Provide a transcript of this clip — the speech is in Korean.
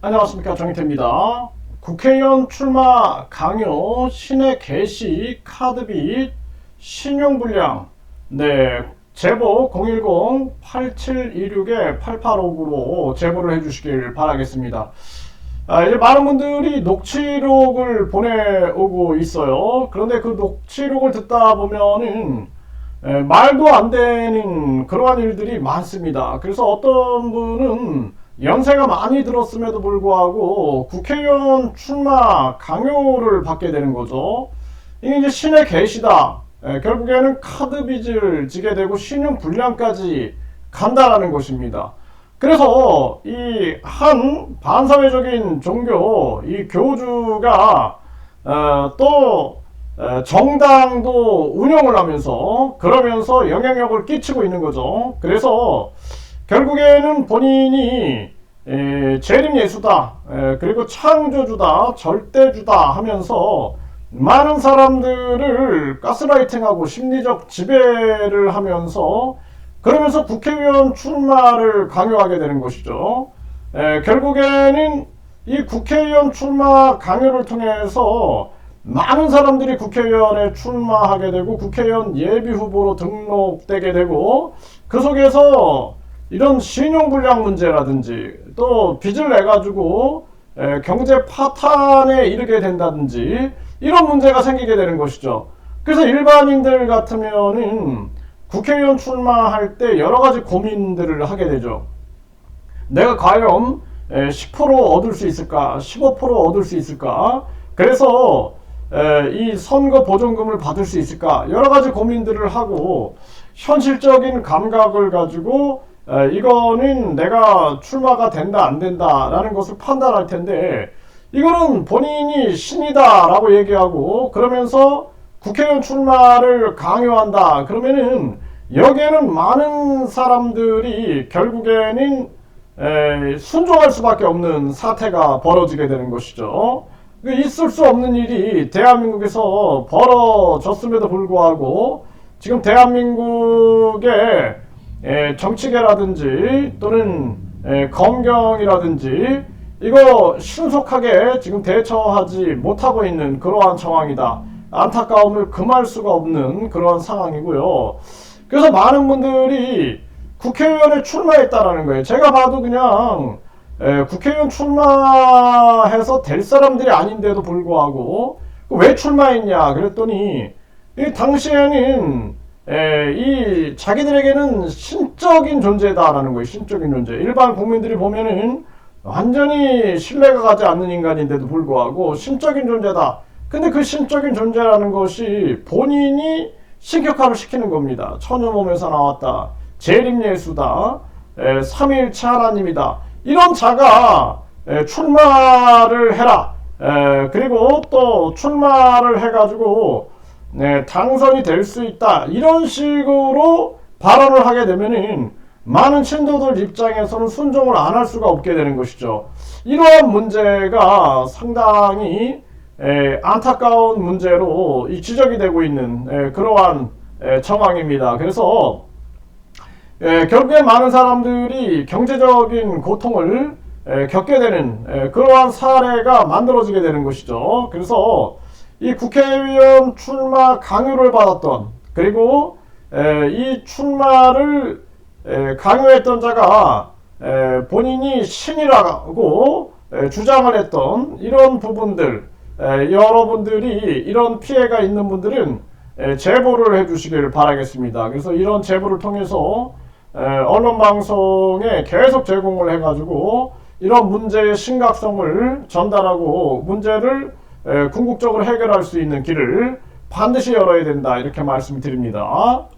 안녕하십니까 정희태입니다. 국회의원 출마 강요, 신의 개시, 카드빚, 신용불량 네 제보 010-8726-8859로 제보를 해주시길 바라겠습니다. 아, 이제 많은 분들이 녹취록을 보내오고 있어요. 그런데 그 녹취록을 듣다 보면은 에, 말도 안 되는 그러한 일들이 많습니다. 그래서 어떤 분은 연세가 많이 들었음에도 불구하고 국회의원 출마 강요를 받게 되는 거죠. 이게 이제 신의 계시다. 에, 결국에는 카드 빚을 지게 되고 신용 불량까지 간다라는 것입니다. 그래서 이 한 반사회적인 종교 이 교주가 어, 또 어, 정당도 운영을 하면서 그러면서 영향력을 끼치고 있는 거죠. 그래서 결국에는 본인이 에, 재림 예수다 에, 그리고 창조주다 절대주다 하면서 많은 사람들을 가스라이팅하고 심리적 지배를 하면서 그러면서 국회의원 출마를 강요하게 되는 것이죠. 에, 결국에는 이 국회의원 출마 강요를 통해서 많은 사람들이 국회의원에 출마하게 되고 국회의원 예비 후보로 등록되게 되고 그 속에서 이런 신용불량 문제라든지 또 빚을 내 가지고 경제 파탄에 이르게 된다든지 이런 문제가 생기게 되는 것이죠. 그래서 일반인들 같으면은 국회의원 출마할 때 여러 가지 고민들을 하게 되죠. 내가 과연 10% 얻을 수 있을까? 15% 얻을 수 있을까? 그래서 이 선거 보존금을 받을 수 있을까? 여러 가지 고민들을 하고 현실적인 감각을 가지고 이거는 내가 출마가 된다 안 된다라는 것을 판단할 텐데 이거는 본인이 신이다라고 얘기하고 그러면서 국회의원 출마를 강요한다. 그러면은 여기에는 많은 사람들이 결국에는 에, 순종할 수밖에 없는 사태가 벌어지게 되는 것이죠. 그 있을 수 없는 일이 대한민국에서 벌어졌음에도 불구하고 지금 대한민국의 에, 정치계라든지 또는 에, 검경이라든지 이거 신속하게 지금 대처하지 못하고 있는 그러한 상황이다. 안타까움을 금할 수가 없는 그러한 상황이고요. 그래서 많은 분들이 국회의원에 출마했다라는 거예요. 제가 봐도 그냥 에, 국회의원 출마해서 될 사람들이 아닌데도 불구하고 왜 출마했냐 그랬더니 이 당시에는 에, 이 자기들에게는 신적인 존재다라는 거예요. 신적인 존재. 일반 국민들이 보면은 완전히 신뢰가 가지 않는 인간인데도 불구하고 신적인 존재다. 근데 그 신적인 존재라는 것이 본인이 신격화를 시키는 겁니다. 천여 몸에서 나왔다. 재림예수다. 에, 삼일체 하나님이다. 이런 자가 에, 출마를 해라. 에, 그리고 또 출마를 해가지고 네, 당선이 될 수 있다. 이런 식으로 발언을 하게 되면은 많은 신도들 입장에서는 순종을 안 할 수가 없게 되는 것이죠. 이러한 문제가 상당히 에, 안타까운 문제로 이 지적이 되고 있는 에, 그러한 에, 정황입니다. 그래서 에, 결국에 많은 사람들이 경제적인 고통을 에, 겪게 되는 에, 그러한 사례가 만들어지게 되는 것이죠. 그래서 이 국회의원 출마 강요를 받았던 그리고 에, 이 출마를 에, 강요했던 자가 에, 본인이 신이라고 에, 주장을 했던 이런 부분들 에, 여러분들이 이런 피해가 있는 분들은 에, 제보를 해주시길 바라겠습니다. 그래서 이런 제보를 통해서 에, 언론 방송에 계속 제공을 해가지고 이런 문제의 심각성을 전달하고 문제를 에, 궁극적으로 해결할 수 있는 길을 반드시 열어야 된다 이렇게 말씀드립니다.